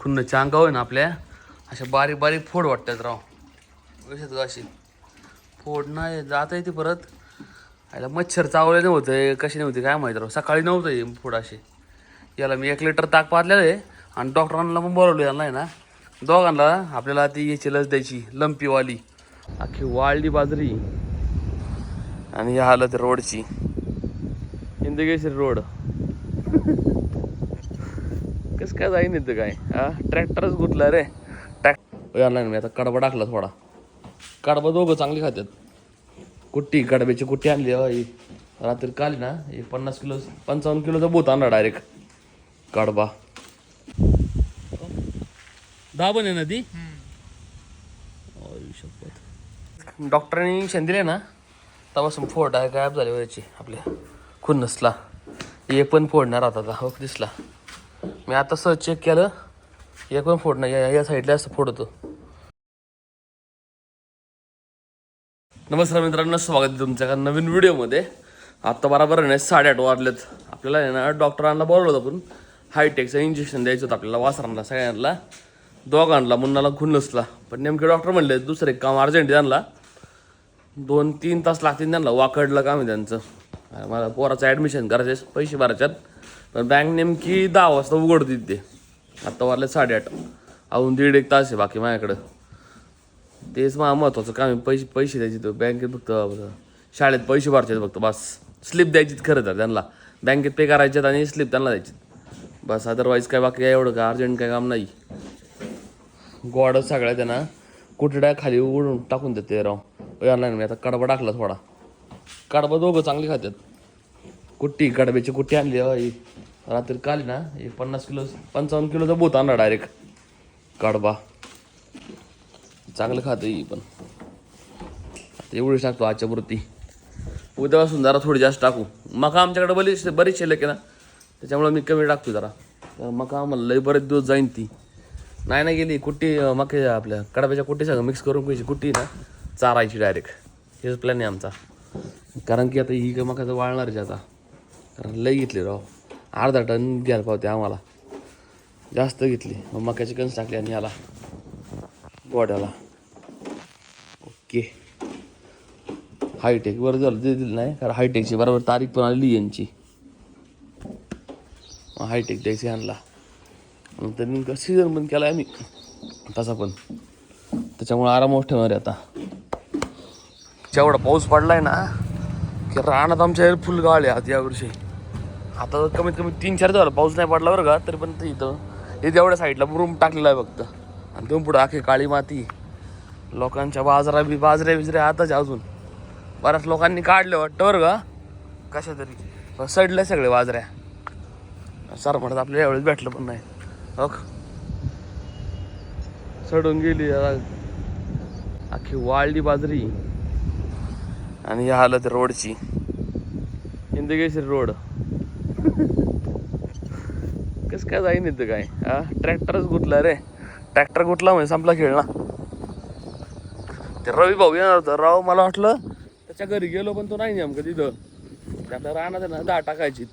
खुन्नच्या अंगावर आहे ना आपल्या. अशा बारीक बारीक फोड वाटतात राव. कशात अशी. फोड नाही जात आहे ती परत. याला मच्छर चावले नव्हते कसे नव्हते काय माहीत राव. सकाळी नव्हतं हे फोड असे. याला मी एक लिटर ताक पाजलेलं आहे आणि डॉक्टरांना पण बोलवलं याला आहे ना. दोघांना आपल्याला ती याची लस द्यायची लंपीवाली. अख्खी वाळली बाजरी. आणि या हालत रोडची. हिंदकेसरी रोड. कसं काय जाईन इथं काय? हा? ट्रॅक्टरच गुतला रे. ट्रॅक आणला मी आता कडबा टाकला थोडा. कडबा दोघं चांगली खात्यात. कुट्टी कडब्याची कुट्टी आणली ही. रात्री काल ना हे पन्नास किलो पंचावन्न किलोचा बोत आणला डायरेक्ट कडबा. दाबण आहे ना ती? डॉक्टरांनी इंजेक्शन दिले ना तेव्हापासून फोड गायब झाले व्हायची आपल्या खुन्नसला. एक पण फोडणार आता आता हो दिसला. मी आता सहज चेक केलं. एक पण फोड नाही या- या साईडला असं फोड होतं नमस्कार मित्रांनो स्वागत आहे तुमच्या नवीन व्हिडिओमध्ये आत्ता बराबर आहे ना साडेआठ वाजलेत. आपल्याला आहे ना डॉक्टरांना बोलवलं होतं पण हायटेकचं इंजेक्शन द्यायचं होतं आपल्याला वासरांना सगळ्यांना. दोघांना मुन्नाला खुन्नसला. पण नेमके डॉक्टर म्हणले दुसरं एक काम अर्जंट त्यांना. दोन तीन तास लागतील त्यांना वाकडलं काम आहे त्यांचं. मला पोराचं ॲडमिशन करायचे पैसे भरायच्यात. पण बँक नेमकी दहा वाजता उघडते ते. आत्ता वारले साडेआठ. अजून दीड एक तास आहे बाकी माझ्याकडं. तेच मला महत्त्वाचं काम आहे. पैसे पैसे द्यायचे तर बँकेत फक्त शाळेत पैसे भरचे फक्त बस. स्लिप द्यायची खरं तर त्यांना. बँकेत पे करायच्यात आणि स्लिप त्यांना द्यायची बस अदरवाईज काय बाकी काय एवढं का? अर्जंट काय काम नाही. गोड सगळ्या त्यांना कुठड्या खाली उडून टाकून देते राव. आणला मी आता कडबा टाकला थोडा. कडबा दोघं चांगली खात्यात. कुट्टी कडब्याची कुट्टी आणली हो ही. रात्री काल ना एक पन्नास किलो पंचावन्न किलोचा बोत आणला डायरेक्ट कडबा. चांगलं खातं ही पण. एवढीच टाकतो आजच्या पुरती. उद्यापासून जरा थोडी जास्त टाकू. मका आमच्याकडे बरीच बरीच शिल्लक आहे ना. त्याच्यामुळे मी कमी टाकतो जरा. मका आम्हाला लई बरेच दिवस जाईन ती. नाही ना गेली कुट्टी अं, मके आपल्या कडब्याच्या कुट्टी सगळं मिक्स करून घ्यायची कुट्टी ना चारायची डायरेक्ट हेच प्लॅन आहे आमचा. कारण की आता ही मकाचं वाळणारच आता. कारण लई घेतली राव. अर्धा टन घ्यायला पावते आम्हाला. जास्त घेतली. मग मक्याची कणस टाकली आणि याला गोड्याला. ओके. हायटेक बरं झालं ते दिलं नाही कारण हायटेकची बरोबर तारीख पण आलेली यांची. हायटेक द्यायची आणला मग त्यांनी सीझन पण केला आम्ही तसा पण. त्याच्यामुळे आरामावर ठेवणार आहे आता. जेवढा पाऊस पडलाय ना की रानात आमच्या फुल गाळ आहे आता यावर्षी आता कमीत कमी तीन चार दिवस पाऊस नाही पडला बरं का तरी पण ते इथं हे तेवढ्या साईडला रूम टाकलेला आहे फक्त. आणि तुम्ही पुढं आखी काळी माती. लोकांच्या बाजारा बी बाजऱ्या बिजऱ्या आताच अजून. बऱ्याच लोकांनी काढले वाटतं बरं का. कशा तरी. सडले सगळे बाजऱ्या. सर म्हणत आपल्याला यावेळेस भेटलं पण नाही. हो सडून गेली अख्खी वाळली बाजरी. आणि ही हालत रोडची. इंदगेशरी रोड. कस काय जाईन इथं काय? हा? ट्रॅक्टरच गुतला रे. ट्रॅक्टर गुतला म्हणजे संपला खेळ ना. ते रवी भाऊ येणार होता. राव मला वाटलं त्याच्या घरी गेलो पण तो नाही नेमकं तिथं. त्याला राहणार ना दहा टाकायची.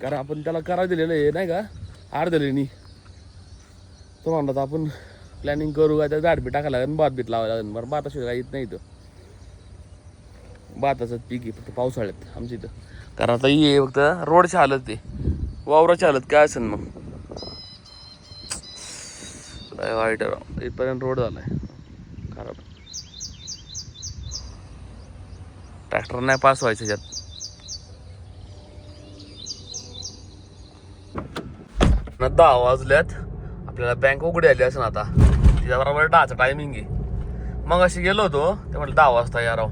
कारण आपण त्याला करा दिलेलं आहे नाही का? अर्धलेनी तो म्हणतात आपण प्लॅनिंग करू का? त्या झाड बी टाकायला लागेल भात बीत लावायला लागेल. बरं भाताशिवाय येत नाही इथं. भाताचं पीक आहे फक्त पावसाळ्यात आमच्या इथं. कारण आता ये फक्त रोडची हालत ते. वावराची हालत काय असेल मग? लय वाईट राव. इथपर्यंत रोड झालाय. खराब. ट्रॅक्टर नाही पास व्हायचं त्यात ना दहा वाजल्यात. आपल्याला बँक उघडी आली असं आता. तिच्या बरोबर दहाचा टायमिंग आहे. मग अशी गेलो होतो ते म्हटलं दहा वाजता या राव.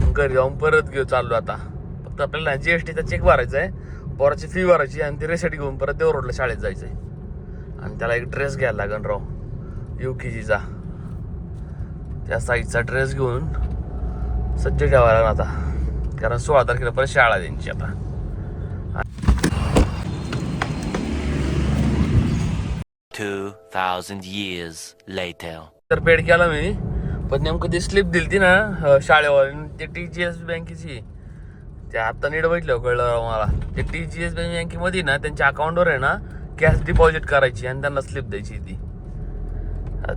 मग घरी जाऊन परत घेऊ चाललो आता. फक्त आपल्याला जी एस टीचा चेक भरायचा आहे. पोराची फी भरायची आणि ती रेसेट घेऊन परत देव रोडला शाळेत जायचं आहे. आणि त्याला एक ड्रेस घ्यायला लागेल राव. यू के जीचा त्या साईजचा ड्रेस घेऊन सज्ज ठेवायला लागेल आता. कारण सोळा तारखेला परत शाळा त्यांची आता. 2,000 years later. तर पेड केला मी. पण नेमकं ती स्लिप दिली ती ना शाळेवाल्याने. ते टी जी एस बँकेची ते आता नीट बघितलं कळलं मला. ते टी जी एस बँकेमध्ये ना त्यांच्या अकाउंटवर आहे ना कॅश डिपॉझिट करायची आणि त्यांना स्लिप द्यायची ती.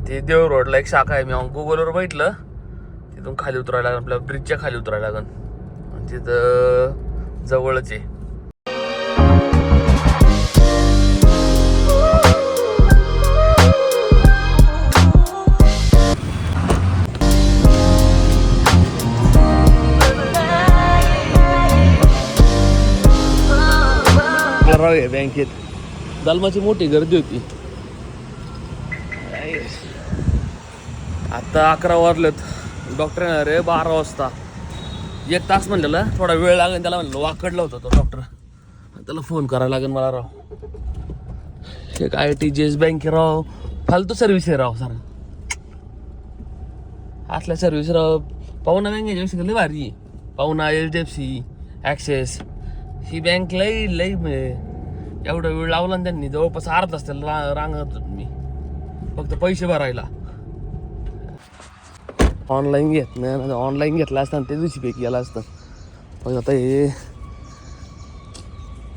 ते देव रोडला एक शाखा आहे मी गुगलवर बघितलं. तिथून खाली उतरायला लागेल आपल्या ब्रिजच्या खाली उतरायला लागेल. तिथं जवळच आहे. राव बँकेत. दालमाची मोठी गर्दी होती. आता अकरा वाजलेत. डॉक्टर येणार आहे बारा वाजता. एक तास म्हणलेला थोडा वेळ लागेल त्याला म्हणलं वाकडला होता तो डॉक्टर. त्याला फोन करायला लागेल मला राव. एक आय टी जी एस बँके राव. फालतू सर्व्हिस आहे राव सर. असल्या सर्व्हिस राव. पाहुणा बँकेच्या लई भारी आहे. पाहुणा H D F C Axis ही बँक लई लई म्हणजे एवढा वेळ लावला ना त्यांनी जवळपास अर्धा तास त्याला रा- रांगत मी. फक्त पैसे भरायला. ऑनलाईन घेत नाही ऑनलाईन घेतला असता ते दिवशी पैकी गेला असतं. पण आता हे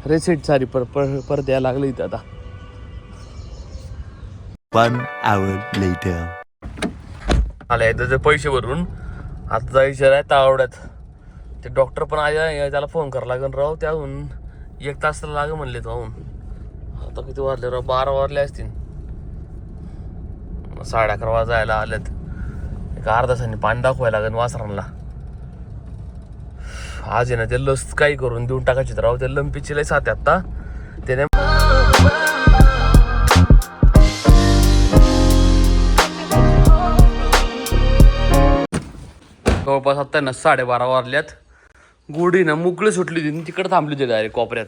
रेसिट सारी पर पर परत यायला लागलं इथं आता. One hour later. आले त्याचे पैसे भरून. आता जायचं आहे तावड्यात. ते डॉक्टर पण आले त्याला फोन करावा लागेल राव त्याहून. एक तास तर लाग म्हणले तो आता किती वाजले राव? बारा वाजले असतील. साडे अकरा वाजायला आलेत. एक अर्धा तासाने पाणी दाखवायला लागेल वासरांना. आज आहे ना ते लस काही करून देऊन टाकायचे तर राव. ते लंपीची लय साथ आत्ता त्याने जवळपास आता ना साडेबारा वाजल्यात गोडी ना मोकळी सुटली होती. तिकडे थांबली होती डायरेक्ट कोपऱ्यात.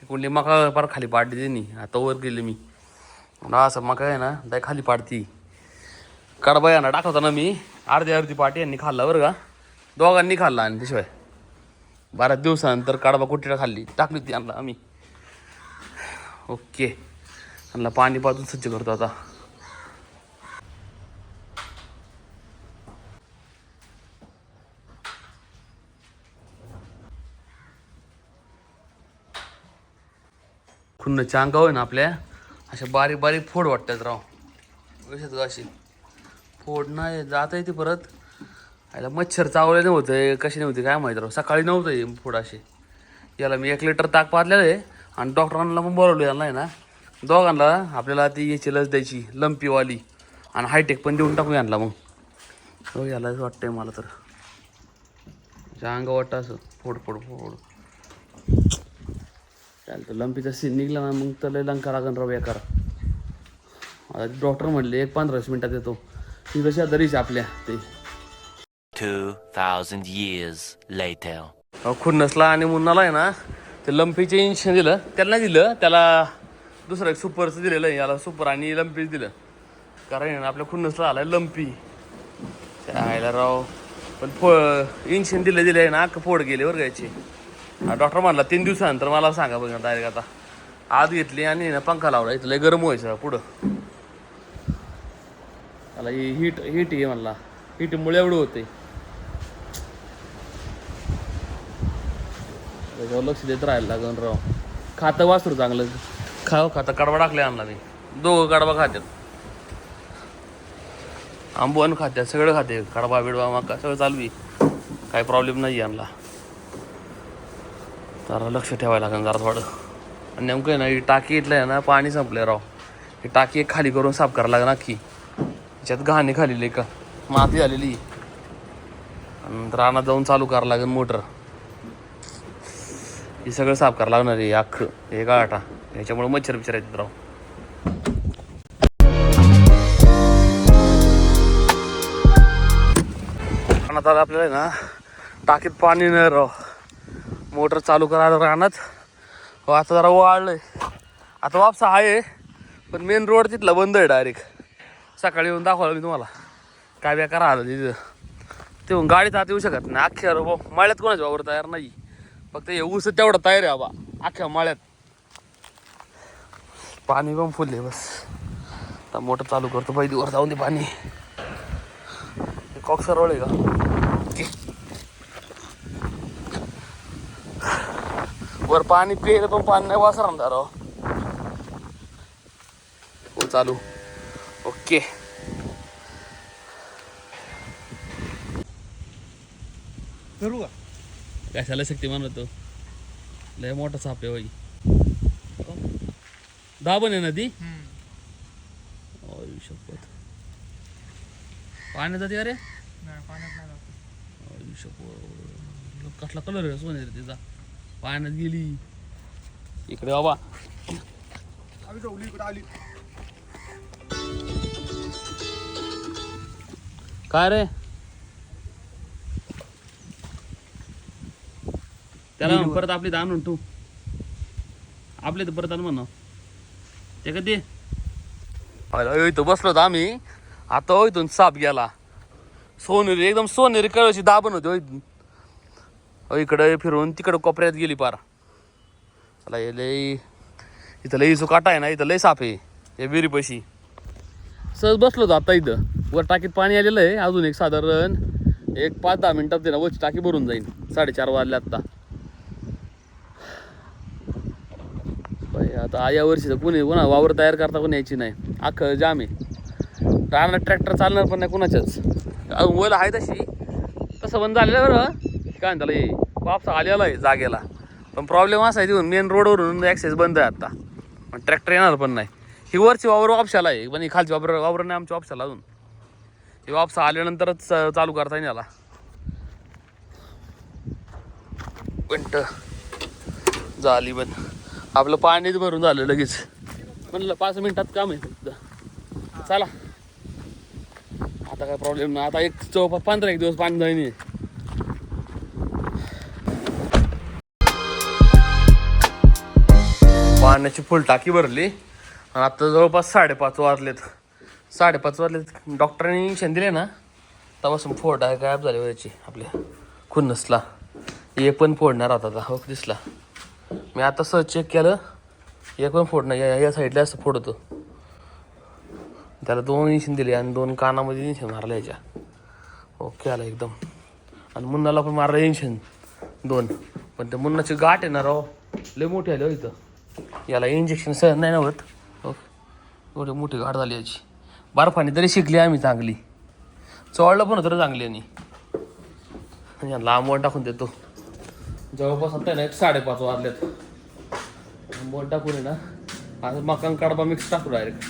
तिकडली मका पार खाली पाडली त्यांनी आता वर गेले मी. असं मका आहे ना दाय खाली पाडती. कडबा यांना टाकवता ना मी. अर्धी अर्धी पाटी यांनी खाल्ला बरं का. दोघांनी खाल्ला आणि त्याशिवाय. बारा दिवसानंतर कडबा कुठे खाल्ली? टाकली होती आणला आम्ही. ओके. आणला पाणी पाजून सज्ज करतो आता. खुन्नच्या अंगावर ना आपल्या. अशा बारीक बारीक फोड वाटतात राव. कशात अशी. फोड नाही जात आहे ती परत. याला मच्छर चावले नव्हते कसे नव्हते काय माहिती राव. सकाळी नव्हतं फोड असे. याला मी एक लिटर ताक पाजलेलं आहे आणि डॉक्टरांना पण बोलवलं याला आहे ना. दोघांना आपल्याला ती याची लस द्यायची लंपीवाली. आणि हायटेक पण देऊन टाकू यांना मग. हो यालाच वाटतंय मला तर. अंग वाटतं असं. फोड फोड फोड. चालतं. लंपीचा सीन निघला ना मग तर लय लंका लागन राव बेकार. आता डॉक्टर म्हणले एक पंधरा वीस मिनिटात येतो. ती कशा तरीच आपल्या ते. Two thousand years later. अहो, खुन्नसला आणि मुन्नाला आहे ना ते लंपीचे इंजेक्शन दिलं त्याला नाही दिलं त्याला दुसरं एक सुपरचं दिलेलं आहे याला सुपर आणि लंपीच दिलं. कारण आहे ना आपल्या खुन्नसला आलाय लंपी. आयला राव पण फो इंजेक्शन दिले दिले ना अख्खं फोड गेले बरं घ्यायचे डॉक्टर म्हणला तीन दिवसानंतर मला सांगा बघा डायरेक्ट आता. आत घेतली आणि ना पंखा लावला इथलं लय गरम व्हायचं पुढं. त्याला हीट हीट आहे म्हणला. हीटमुळे एवढं होते त्याच्यावर लक्ष देत राहायला लागन राव. खातं वासरू चांगलं. खाव खातं कडवा टाकले आणला मी. दोघं कडवा खात्यात. आंबवण खात्यात सगळं खाते. कडवा बिडवा मका सगळं चालू आहे. काही प्रॉब्लेम नाही आणला. जरा लक्ष ठेवायला लागेल जरा थोडं. आणि नेमकं आहे ना ही टाकी इथलं आहे ना पाणी संपलं राव. ही टाकी एक खाली करून साफ करायला लागेल अख्खी. त्याच्यात घाणी खाली का माती झालेली. आणि रानात जाऊन चालू करावं लागेल मोटर. हे सगळं साफ करावं लागणार आहे अख्खं. हे गाठा ह्याच्यामुळे मच्छर बिच्छर येतात राव. रानात आता आपल्याला आहे ना टाकीत पाणी नाही राव. मोटर चालू करायला रानात. हो आता जरा वाढलंय आता वापसा आहे पण मेन रोड तिथला बंद आहे डायरेक्ट सकाळी येऊन दाखवलं मी तुम्हाला. काय बेकार आलं तिथं. ते गाडीत आत येऊ शकत नाही. अख्ख्या रो- माळ्यात कोणाच्या वावर तयार नाही. फक्त हे ऊस तेवढं तयार आहे बाबा. अख्ख्या माळ्यात. पाणी पण फुलले बस. आता मोटर चालू करतो. पहिली वर जाऊन दे पाणी. कॉक्सर कॉक आहे का? वर पाणी प्यायला पण पाणी नाही वासरा राव चालू. ओके. करू का? कशाला शक्तिमान होतो लय मोठा साप आहे होई दाबण आहे ना ती? अय शपथ पाण्यात जाते अरे नाही पाण्यात कसला कलर आहे सोने तिचा? पाण्यात गेली. इकडे बाबा. आली आली. काय रे? त्याला म्हण परत आपली आणून तू आपले तर परत आण म्हणा. ते कधी इथं बसलो होतो आम्ही. आता इथून साप गेला. सोनेरी एकदम सोनेरी कळशी दाबण होती हो इथून. इकडे फिरून तिकडं कोपऱ्यात गेली पार. चला हे लई इथं लई सुकाटा आहे ना इथं लई साप आहे. या विहिरीपाशी. सहज बसलो होतो आता इथं. वर टाकीत पाणी आलेलं आहे अजून एक साधारण एक पाच दहा मिनिटात ते ना वरची टाकी भरून जाईल साडेचार वाजले आत्ता आता या वर्षी तर कोणी कोणा वावर तयार करता कोणी यायची नाही. अख्खं जाम आहे. राहणार ट्रॅक्टर चालणार पण नाही कोणाच्याच अजून वल आहे तशी. तसं बंद झालेलं बरं. काय म्हणताला हे वापस आलेला आहे जागेला. पण प्रॉब्लेम असा आहे तिथून मेन रोडवरून ॲक्सेस बंद आहे आता. ट्रॅक्टर येणार पण नाही. ही वरची वावर वापशाला आहे पण ही खालची वावर वावर नाही आमची वापशाला अजून. हे वापस आल्यानंतरच चालू करता येईल याला. पंट झाली पण. आपलं पाणीच भरून झालं लगेच. म्हणलं पाच मिनिटात काम आहे फक्त चला. आता काय प्रॉब्लेम नाही. आता एक चौपा पंधरा एक दिवस पाणी जाईन पाण्याची फुल टाकी भरली. आणि आता जवळपास साडेपाच वाजलेत. साडेपाच वाजलेत. डॉक्टरांनी इंजेक्शन दिले ना तेव्हापासून फोड आहे गायब झाले व्हायची आपल्या खुन्नसला. एक पण फोडणार आता हो दिसला. मी आता सहज चेक केलं एक पण फोडणार या- या साईडला असं फोडतो. त्याला दोन इंजेक्शन दिले आणि दोन कानामध्ये इंजेक्शन मारलं याच्या. ओके आला एकदम. आणि मुन्नाला पण मारलं इंजेक्शन दोन. पण त्या मुन्नाची गाठ आहे ना राव लय मोठी आली हो इथं. याला इंजेक्शन सहन नाही ना होत. एवढी मोठी गाठ झाली याची. बर्फाने तरी शिकली आम्ही चांगली. चोळलं पण होतं चांगली आणि आणि लांब वन टाकून देतो. जवळपास आता ना एक साडेपाच वाजलेत. बोट टाकून आहे ना आता मकान कडबा मिक्स टाकू डायरेक्ट